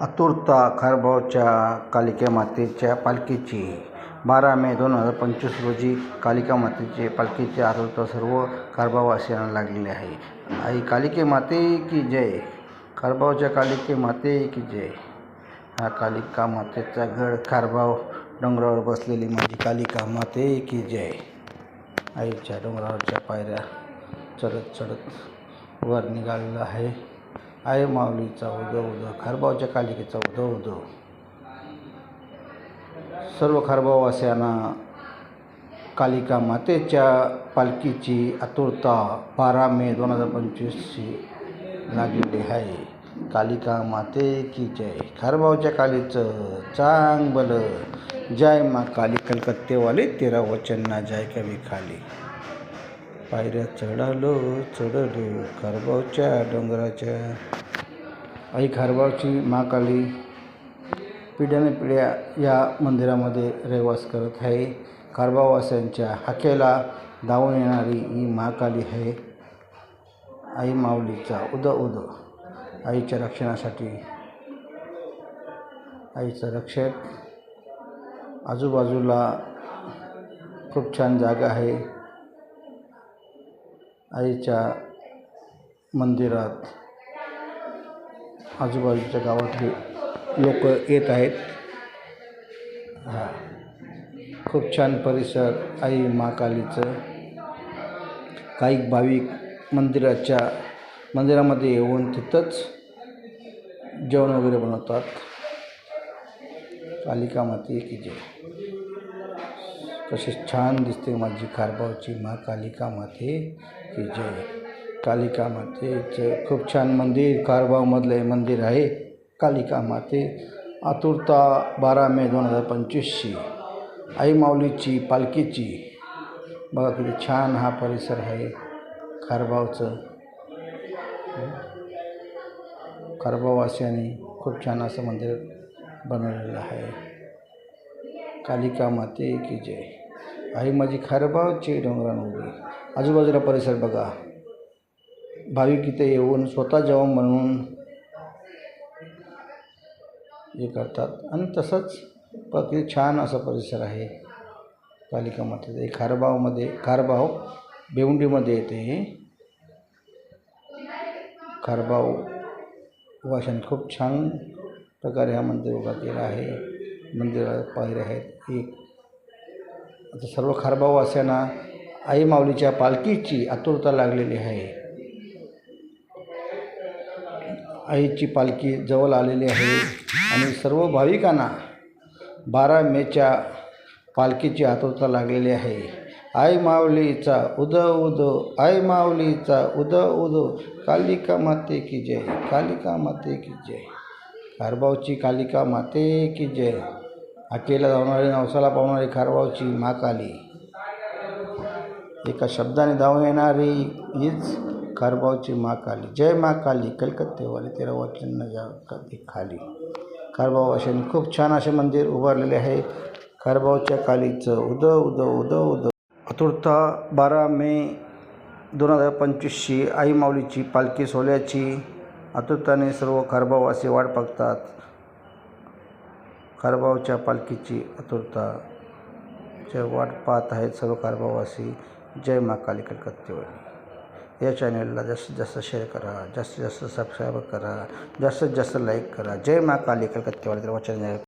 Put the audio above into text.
आतुरता खारभावच्या कालिका मातेच्या पालखीची बारा मे दोन हजार पंचवीस रोजी कालिका मातेचे पालखीचे आतुरता सर्व कारभाववासियांना लागलेली आहे. आई कालिके माते की जय? कारभावच्या कालिके माते की जय? हा कालिका मातेचा गड कारभाव डोंगरावर बसलेली माझी कालिका माते की जय? आईच्या डोंगरावरच्या पायऱ्या चढत चढत वर निघालेलं आहे. आय माऊलीचा उदो उदो. खारबावच्या कालिकेचा उदो उदो. सर्व खारबाववासियांना कालिका मातेच्या पालखीची आतुरता बारा मे दोन हजार पंचवीसची लागलेली आहे. कालिका माते की जय. खारबावच्या कालीचं चांग बल जय मा काली. कलकत्तेवाले तेरा वचन ना जय कवी खाली. पायऱ्या चढालो चढलो खारबावच्या डोंगराच्या. आई खारबावची महाकाली पिढ्याने पिढ्या या मंदिरामध्ये रहिवास करत आहे. खारबाववासियांच्या हाकेला धावून येणारी ही महाकाली आहे आई माऊलीचा उद उद. आईच्या रक्षणासाठी आईचं रक्षक आजूबाजूला खूप छान जागा आहे. आईच्या मंदिरात आजूबाजूच्या गावातले लोक येत आहेत. हा. खूप छान परिसर आई महाकालीचं. काही भाविक मंदिराच्या मंदिरामध्ये येऊन तिथंच जेवण वगैरे बनवतात. कालिका माती की जय कशी छान दिसते माझी खारबावची मा कालिका माते की जय. कालिका मातेचं खूप छान मंदिर खारबावमधलं हे मंदिर आहे. कालिका माते आतुरता बारा मे दोन हजार पंचवीसची. आई माऊलीची पालखीची. बघा किती छान हा परिसर आहे खारबावचं. खारबाववासियांनी खूप छान असं मंदिर बनवलेलं आहे. कालिका माते की जय. आई माझी खारबावची डोंगरान उभी आजूबाजूला परिसर बघा. भाविक इथे येऊन स्वतः जेवण म्हणून हे करतात. आणि तसंच प छान असा परिसर आहे. पालिका मातेचा हे खारबावमध्ये खारबाव बेवंडीमध्ये येते. हे खारबाव वाशन खूप छान प्रकारे हा मंदिर उभा केला आहे. मंदिरात पायऱ्या आहेत. एक आता सर्व खारबाववासियांना आई माऊलीच्या पालखीची आतुरता लागलेली आहे. आईची पालखी जवळ आलेली आहे आणि सर्व भाविकांना बारा मेच्या पालखीची आतुरता लागलेली आहे. आई माऊलीचा उद उद आई माऊलीचा उद उद कालिका माते की जय कालिका माते की जय. खारबावची कालिका माते की जय. हाकेला धावणारी नवसाला पावणारी खारबावची महाकाली. एका शब्दाने धावून येणारी हीच खारबावची महाकाली. जय महाकाली कलकत्तेवाली तेरा वचन न जा खाली. खारबाव असे खूप छान असे मंदिर उभारलेले आहे. खारबावच्या कालीचं उद उद उद उद आतुरता बारा मे दोन हजार पंचवीसची आई माऊलीची पालखी सोहळ्याची आतुरताने सर्व खारबाववासी वाट बघतात कारभावच्या पालखीची आतुरता जे वाट पाहत आहेत सर्व कारभाववासी जय मा काली या चॅनलला जास्तीत जास्त शेअर करा जास्तीत जास्त सबस्क्राईब करा जास्तीत जास्त लाईक करा. जय मा काली कलकत्तेवाली. तर वाचन